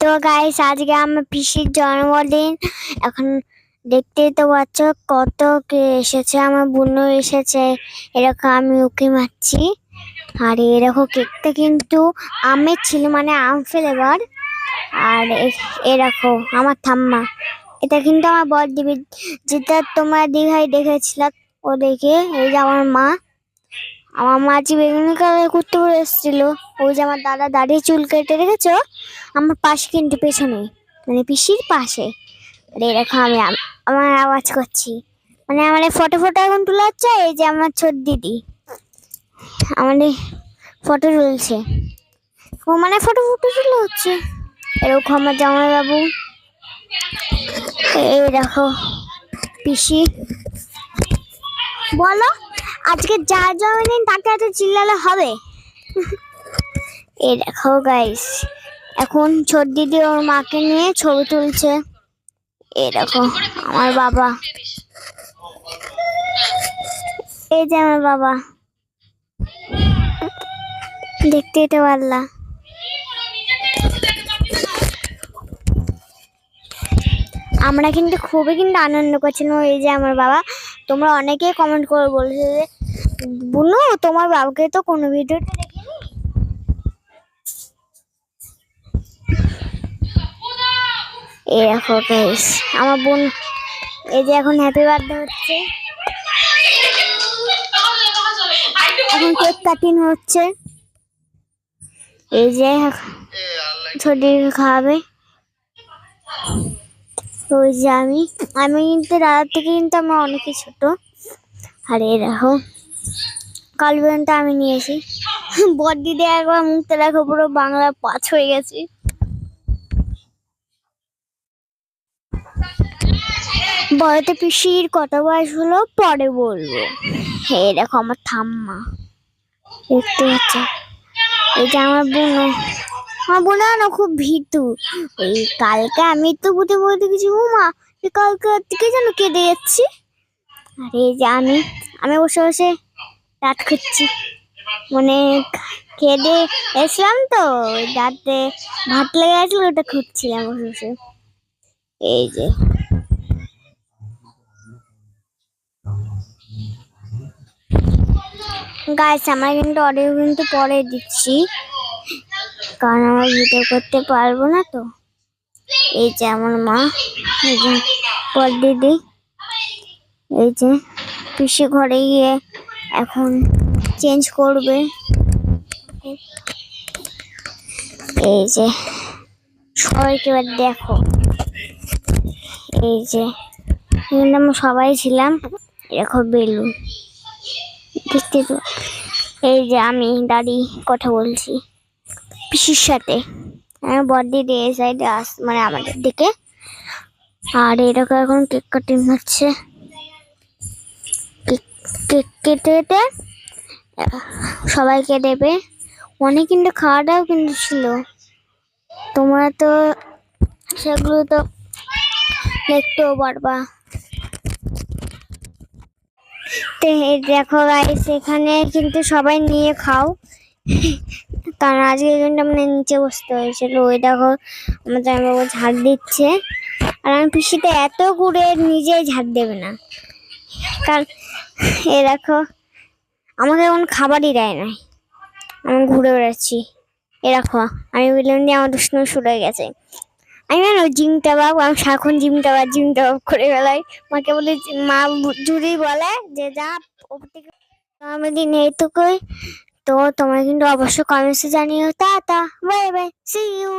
তো গাইস আজকে আমার পিসির জন্মদিন। এখন দেখতেই তো পাচ্ছ কত কে এসেছে, আমার বোনও এসেছে। এরকম আমি উকি মারছি। আর এরকম কেকটা কিন্তু আমের ছিল মানে আম ফ্লেভার আর এরকম আমার ঠাম্মা। এটা কিন্তু আমার বর দিবি। যেটা তোমার দীঘায় ও দেখে, এই যে আমার মা। আমার মা যে বেগুনি কালার করতে পরে এসেছিল ওই যে আমার দাদা দাঁড়িয়ে চুল কেটে রেখেছো, আমার পাশে কিন্তু পেছনে মানে পিসির পাশে। এরকম আমি আমার আওয়াজ করছি। মানে আমার ফটো ফটো এখন তোলা হচ্ছে, এই যে আমার ছোট দিদি। আমাদের ফটো তুলছে। ও মানে ফটো ফটো তুলে হচ্ছে। এরকম আমার জামাই বাবু এই দেখো, পিসি। বলো। আজকে যার জন্মদিন, তাকে এত চিল্লালে হবে? এই দেখো গাইস এখন ছোট দিদি ওর মাকে নিয়ে ছবি তুলছে। এই দেখো, আমার বাবা। এই যে আমার বাবা। দেখতে এটা পারলা। আমরা কিন্তু খুবই কিন্তু আনন্দ করছিলাম এই যে আমার বাবা। তোমরা অনেকেই কমেন্ট করে বলছে যে, বুনু, তোমার বাবাকে তো কোনো ভিডিওতে দেখিনি। এই গাইস আমার বোন, এই যে এখন হ্যাপি বার্থডে হচ্ছে। এখন কেক কাটিং হচ্ছে। এই যে ছোটি খাওয়াবে ওই যে আমি আমি কিন্তু দাদার থেকে কিন্তু আমার অনেকই ছোট। আর এই দেখো, কাল পর্যন্ত আমি নিয়েছি দিদি একবার মুখটা দেখো পুরো বাংলা পাঁচ হয়ে গেছে। বড়তে পিসির কত বয়স হলো? পরে বলব। এই দেখো আমার ঠাম্মা। দেখতে হচ্ছে যে আমার বোন আমার বোন না খুব ভীতু ওই কালকে আমি তো বুঝে বলতে কিছু উমা কালকে রাত থেকে যেন কেঁদে যাচ্ছি? আর যে আমি আমি বসে বসে রাত খুঁজছি। মানে খেদে এসলাম তো দাঁতে ভাত লেগে গেছিল, ওটা খুঁজছিলাম বসে বসে। এই যে। গাছ আমার কিন্তু অডিও কিন্তু পরে দিচ্ছি। কারণ আমার ভিডিও করতে পারব না তো। এই যে আমার মা, এই যে পর দিদি, এই যে পিসি ঘরে গিয়ে এখন চেঞ্জ করবে। এই যে সবাইকে এবার দেখো। এই যে আমরা সবাই ছিলাম দেখো বেলুন। দেখতে তো এই যে আমি দাঁড়িয়ে কথা বলছি। পিসির সাথে। বড়দিদি এই সাইডে আস মানে আমাদের দিকে। আর এরকম এখন কেক কাটিং হচ্ছে। কেক কেটে কেটে সবাইকে দেবে। অনেক কিন্তু খাওয়া দাওয়াও কিন্তু ছিল। তোমরা তো সেগুলো তো দেখতেও পারবা। তো দেখো গাইস এখানে কিন্তু সবাই নিয়ে খাও। কারণ আজকে কিন্তু আমরা নিচে বসতে হয়েছিল ওই দেখো, আমার জামাইবাবু ঝাড় দিচ্ছে। আর আমি পিসিতে এত ঘুরে নিজেই ঝাড় দেবে না। কারণ, এ দেখো, আমাকে এখন খাবারই দেয় না আমি ঘুরে বেড়াচ্ছি। এ দেখো, আমি বললাম যে আমার দুষ্ণ শুরু হয়ে গেছে। আমি জানো জিমটা বাব আমি সারাক্ষণ জিমটা বাব জিমটা বাব করে বেলাই মাকে বলি, মা জুড়ি বলে যে যা, ওপর থেকে আমি দিন এইটুকুই তো তোমরা কিন্তু অবশ্যই কমেন্টসে জানিও tata bye bye see you